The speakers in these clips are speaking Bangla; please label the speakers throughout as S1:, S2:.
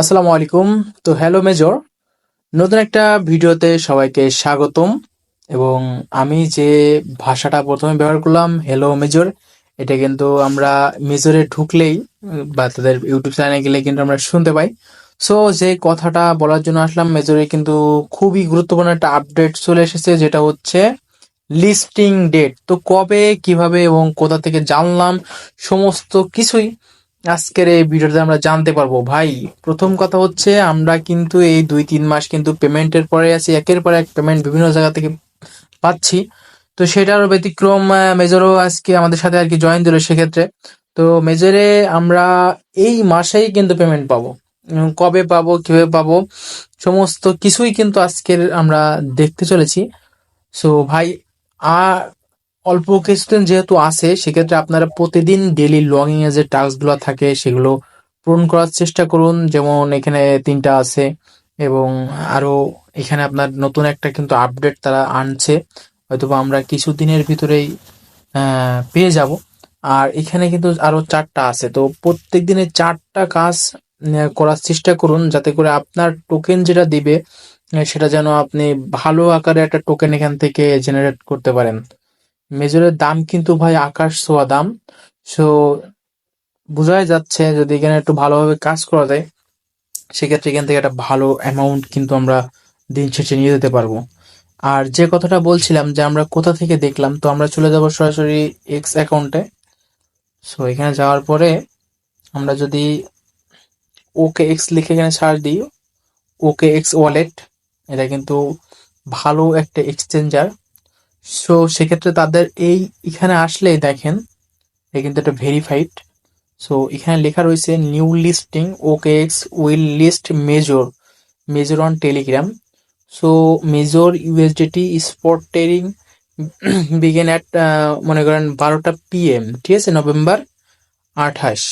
S1: আসসালামু আলাইকুম তো হ্যালো মেজর, নতুন একটা ভিডিওতে সবাইকে স্বাগতম। এবং আমি যে ভাষাটা প্রথমে ব্যবহার করলাম, হ্যালো মেজর এটা কিন্তু আমরা মেজরে ঢুকলেই, বা তাদের ইউটিউব চ্যানেলে গেলে কিন্তু আমরা শুনতে পাই। সো যে কথাটা বলার জন্য আসলাম মেজরে, কিন্তু খুবই গুরুত্বপূর্ণ একটা আপডেট চলে এসেছে, যেটা হচ্ছে লিস্টিং ডেট। তো কবে, কীভাবে এবং কোথা থেকে জানলাম, সমস্ত কিছুই আজকের এই ভিডিওতে আমরা জানতে পারব, ভাই, প্রথম কথা হচ্ছে আমরা কিন্তু এই দুই তিন মাস কিন্তু পেমেন্টের পরে আছি, একের পর এক পেমেন্ট বিভিন্ন জায়গা থেকে পাচ্ছি। তো সেটার ব্যতিক্রম মেজরও আজকে আমাদের সাথে আর কি জয়েন দিল সেক্ষেত্রে। তো মেজরে আমরা এই মাসেই কিন্তু পেমেন্ট পাবো। কবে পাবো, কীভাবে পাবো, সমস্ত কিছুই কিন্তু আজকের আমরা দেখতে চলেছি। সো ভাই আর অল্প কিছুদিন যেহেতু আছে, সেক্ষেত্রে আপনারা প্রতিদিন ডেলি লগিং এর যে টাস্কগুলো থাকে, সেগুলো পূরণ করার চেষ্টা করুন। যেমন এখানে তিনটা আছে এবং আরও এখানে আপনার নতুন একটা কিন্তু আপডেট তারা আনছে। হয়তোবা আমরা কিছুদিনের ভিতরেই পেয়ে যাব। আর এখানে কিন্তু আরও চারটা আছে। তো প্রত্যেক দিনে চারটা কাজ করার চেষ্টা করুন যাতে করে আপনার টোকেন যেটা দিবে, সেটা যেন আপনি ভালো আকারে একটা টোকেন এখান থেকে জেনারেট করতে পারেন। মেজরের দাম কিন্তু ভাই আকাশ ছোঁয়া দাম। সো বোঝাই যাচ্ছে যদি এখানে একটু ভালোভাবে কাজ করা যায়, সেক্ষেত্রে এখান থেকে একটা ভালো অ্যামাউন্ট কিন্তু আমরা দিন শেষে নিয়ে যেতে পারব। আর যে কথাটা বলছিলাম যে আমরা কোথা থেকে দেখলাম, তো আমরা চলে যাব সরাসরি এক্স অ্যাকাউন্টে সো এখানে যাওয়ার পরে আমরা যদি ওকে এক্স লিখে এখানে সার্চ দিই ওকে এক্স ওয়ালেট এটা কিন্তু ভালো একটা এক্সচেঞ্জার সো সেক্ষেত্রে তাদের এই এখানে আসলেই দেখেন এটা কিন্তু একটা ভেরিফাইড সো এখানে লেখা রয়েছে new listing okay X will list major major on Telegram so major USDT spot trading begin at মনে করেন বারোটা পিএম ঠিক আছে? নভেম্বর আঠাশ।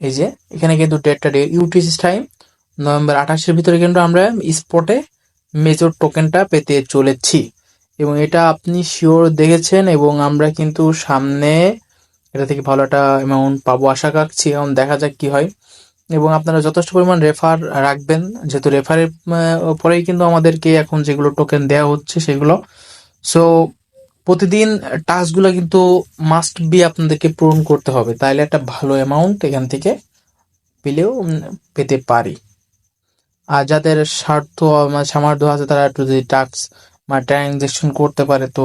S1: এই যে, এখানে কিন্তু ডেটটা ইউটিসি টাইম নভেম্বর আঠাশের ভিতরে কিন্তু আমরা স্পটে মেজর টোকেনটা পেতে চলেছি। এবং এটা আপনি শিওর দেখেছেন এবং আমরা কিন্তু সামনে এটা থেকে ভালো একটা অ্যামাউন্ট পাবো আশা রাখছি, এখন দেখা যাক কি হয়। এবং আপনারা যথেষ্ট পরিমাণ রেফার রাখবেন, যেহেতু রেফারের পরেই কিন্তু আমাদেরকে এখন যেগুলো টোকেন দেওয়া হচ্ছে সেগুলো। সো প্রতিদিন টাস্কগুলো কিন্তু মাস্ট বি আপনাদেরকে পূরণ করতে হবে, তাইলে একটা ভালো অ্যামাউন্ট এখান থেকে পেলেও পেতে পারি। আর যাদের স্বার্থ মানে সামর্থ্য আছে তারা একটু যদি টাস্ক বা ট্রানজেকশন করতে পারে তো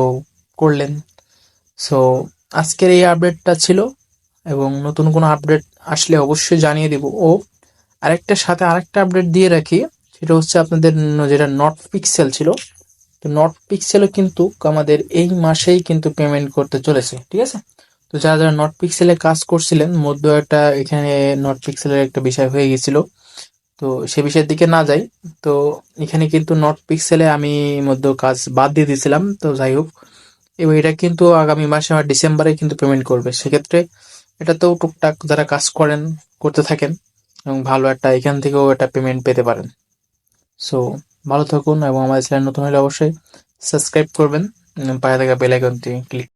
S1: করলেন। সো আজকের এই আপডেটটা ছিল এবং নতুন কোনো আপডেট আসলে অবশ্যই জানিয়ে দিব। ও আরেকটার সাথে আরেকটা আপডেট দিয়ে রাখি, সেটা হচ্ছে আপনাদের যেটা নট পিক্সেল ছিল। তো নট পিক্সেলও কিন্তু আমাদের এই মাসেই কিন্তু পেমেন্ট করতে চলেছে, ঠিক আছে? তো যারা যারা নট পিক্সেলে কাজ করছিলেন, মধ্যে একটা এখানে নট পিক্সেলের একটা বিষয় হয়ে গেছিল। তো সে বিষয়ের দিকে না যাই। তো এখানে কিন্তু নট পিক্সেলে আমি মধ্যে কাজ বাদ দিয়ে দিয়েছিলাম। তো যাই হোক, এবং এটা কিন্তু আগামী মাসে আমার ডিসেম্বরে কিন্তু পেমেন্ট করবে। সেক্ষেত্রে এটা তো টুকটাক যারা কাজ করেন, করতে থাকেন, এবং ভালো একটা এখান থেকেও একটা পেমেন্ট পেতে পারেন। সো ভালো থাকুন, এবং আমাদের চ্যানেল নতুন হলে অবশ্যই সাবস্ক্রাইব করবেন পাশে থাকা বেল আইকনটি ক্লিক